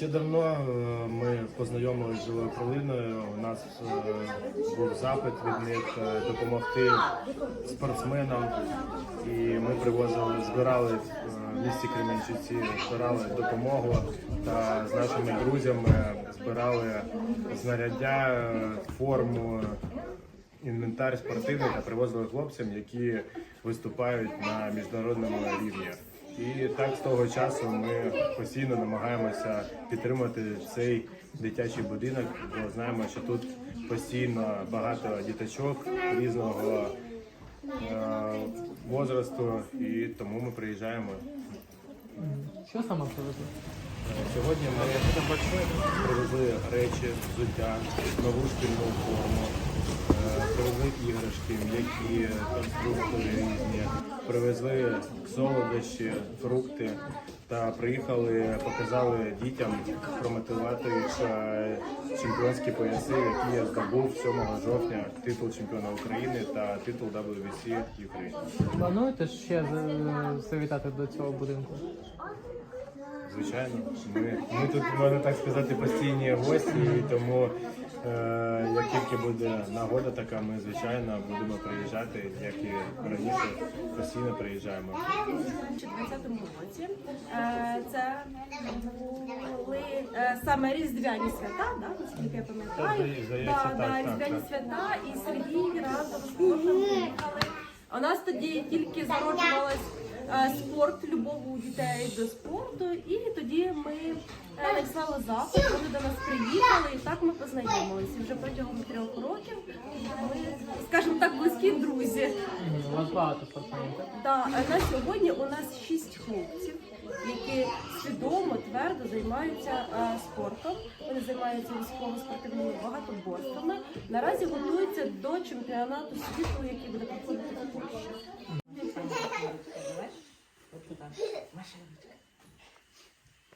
Ще давно е, ми познайомилися з живою пролиною. У нас е, був запит від них е, допомогти спортсменам, і ми привозили, збирали в місті Кременчуці, збирали допомогу та з нашими друзями збирали знаряддя, форму, інвентар спортивний та привозили хлопцям, які виступають на міжнародному рівні. І так з того часу ми постійно намагаємося підтримати цей дитячий будинок, бо знаємо, що тут постійно багато діточок різного е, возрасту, і тому ми приїжджаємо. Що саме привезли? Сьогодні ми привезли речі, взуття, нову шкільну форму, е, привезли іграшки, м'які, конструктори різні, привезли солодощі, фрукти та приїхали, показали дітям промотивувати їх е, чемпіонські пояси, які я здобув 7 жовтня титул чемпіона України та титул WBC України. Плануєте ще завітати до цього будинку? Звичайно, ми, ми тут можна так сказати постійні гості, тому як тільки буде нагода така, ми звичайно будемо приїжджати, як і раніше, постійно приїжджаємо. У 2020 році е, це були е, саме різдвяні свята, да, наскільки я пам'ятаю. Да, да, різдвяні свята, і Сергій разом з спортом приїхали. У нас тоді тільки зароджувалась е, спорт, любов у дітей до спорту, і тоді ми е, надіслали запит, вони до нас приїхали, і так ми познайомилися. Вже протягом трьох років ми, скажімо так, близькі друзі. У вас багато спортсменів, так? Да, а на сьогодні у нас шість хлопців, які свідомо, твердо займаються е, спортом. Вони займаються військово-спортивними багатоборствами. Наразі готуються до чемпіонату світу, який буде проходити в Польщі. ましゃ